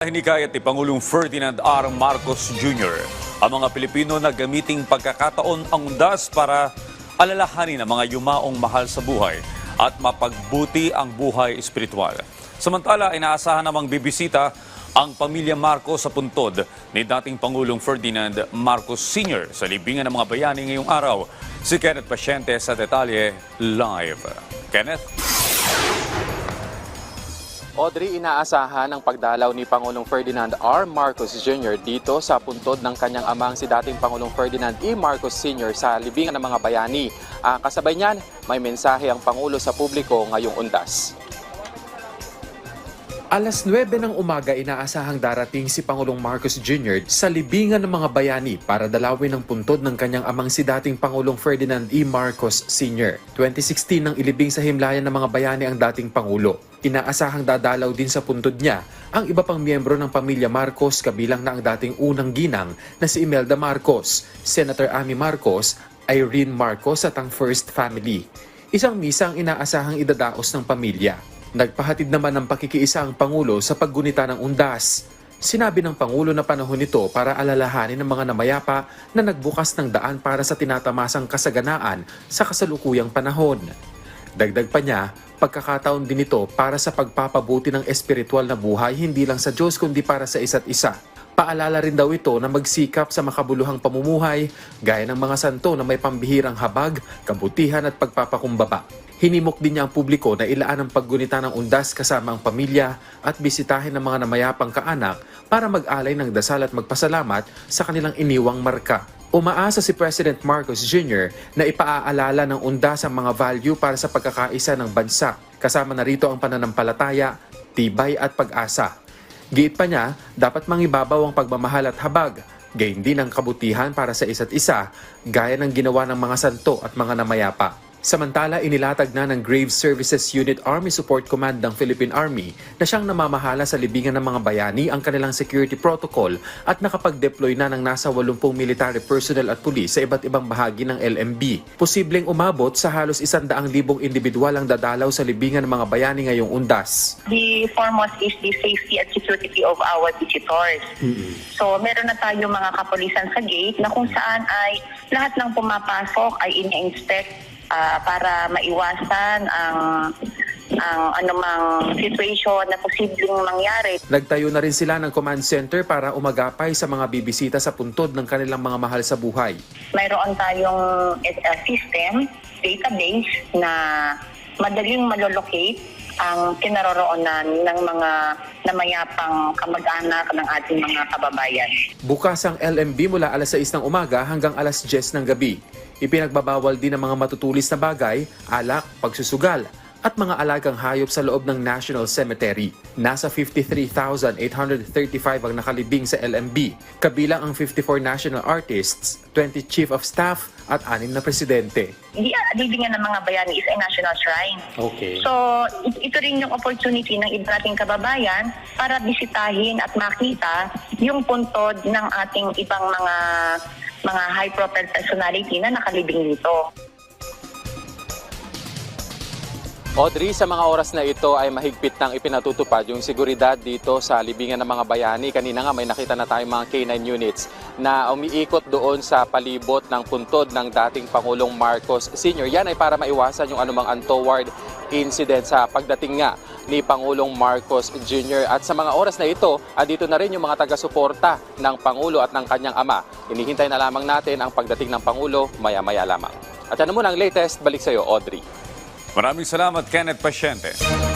Hinikayat ni Pangulong Ferdinand R. Marcos Jr. ang mga Pilipino na gamiting pagkakataon ang undas para alalahanin ang mga yumaong mahal sa buhay at mapagbuti ang buhay espiritual. Samantala, inaasahan namang bibisita ang pamilya Marcos sa puntod ni dating Pangulong Ferdinand Marcos Sr. sa libingan ng mga bayani ngayong araw. Si Kenneth Pasyente sa detalye live. Kenneth? Audrey, inaasahan ang pagdalaw ni Pangulong Ferdinand R. Marcos Jr. dito sa puntod ng kanyang amang si dating Pangulong Ferdinand E. Marcos Sr. sa libingan ng mga bayani. Ah, kasabay niyan, may mensahe ang Pangulo sa publiko ngayong undas. Alas 9 ng umaga inaasahang darating si Pangulong Marcos Jr. sa libingan ng mga bayani para dalawin ang puntod ng kanyang amang si dating Pangulong Ferdinand E. Marcos Sr. 2016 nang ilibing sa himlayan ng mga bayani ang dating Pangulo. Inaasahang dadalaw din sa puntod niya ang iba pang miyembro ng pamilya Marcos kabilang na ang dating unang ginang na si Imelda Marcos, Senator Amy Marcos, Irene Marcos at ang First Family. Isang misa ang inaasahang idadaos ng pamilya. Nagpahatid naman ng pakikiisa ang Pangulo sa paggunita ng undas. Sinabi ng Pangulo na panahon nito para alalahanin ng mga namayapa na nagbukas ng daan para sa tinatamasang kasaganaan sa kasalukuyang panahon. Dagdag pa niya, pagkakataon din ito para sa pagpapabuti ng espiritual na buhay hindi lang sa Diyos kundi para sa isa't isa. Paalala rin daw ito na magsikap sa makabuluhang pamumuhay gaya ng mga santo na may pambihirang habag, kabutihan at pagpapakumbaba. Hinimok din niya ang publiko na ilaan ang paggunita ng undas kasama ang pamilya at bisitahin ng mga namayapang kaanak para mag-alay ng dasal at magpasalamat sa kanilang iniwang marka. Umaasa si President Marcos Jr. na ipaaalala ng undas ang mga value para sa pagkakaisa ng bansa. Kasama na rito ang pananampalataya, tibay at pag-asa. Giit pa niya, dapat mangibabaw ang pagmamahal at habag, gayon din ang kabutihan para sa isa't isa, gaya ng ginawa ng mga santo at mga namayapa. Samantala, inilatag na ng Grave Services Unit Army Support Command ng Philippine Army na siyang namamahala sa libingan ng mga bayani ang kanilang security protocol at nakapag-deploy na ng nasa 80 military personnel at pulis sa iba't ibang bahagi ng LMB. Posibleng umabot sa halos 100,000 individual ang dadalaw sa libingan ng mga bayani ngayong undas. The foremost is the safety and security of our visitors. So meron na tayo mga kapulisan sa gate na kung saan ay lahat ng pumapasok ay ini-inspect ah, para maiwasan ang ang anumang situation na posibleng mangyari. Nagtayo na rin sila ng command center para umagapay sa mga bibisita sa puntod ng kanilang mga mahal sa buhay. Mayroon tayong uh, system, database na madaling malolocate ang kinaroroonan ng mga namayapang kamag-anak ng ating mga kababayan. Bukas ang LMB mula alas 6 ng umaga hanggang alas 10 ng gabi. Ipinagbabawal din ang mga matutulis na bagay, alak, pagsusugal, at mga alagang hayop sa loob ng National Cemetery. Nasa 53,835 ang nakalibing sa LMB, kabilang ang 54 national artists, 20 chief of staff, at anim na presidente. Hindi ah, libingan ng mga bayani is a national shrine. Okay. So, it- ito rin yung opportunity ng iba nating kababayan para bisitahin at makita yung puntod ng ating ibang mga mga high-profile personality na nakalibing dito. Audrey, sa mga oras na ito ay mahigpit nang ipinatutupad yung seguridad dito sa libingan ng mga bayani. Kanina nga may nakita na tayong mga K9 units na umiikot doon sa palibot ng puntod ng dating Pangulong Marcos Sr. Yan ay para maiwasan yung anumang untoward incident sa pagdating nga ni Pangulong Marcos Jr. At sa mga oras na ito, andito na rin yung mga taga-suporta ng Pangulo at ng kanyang ama. Hinihintay na lamang natin ang pagdating ng Pangulo maya-maya lamang. At ano muna ang latest, balik sa iyo, Audrey. Maraming salamat, Kenneth Pasyente.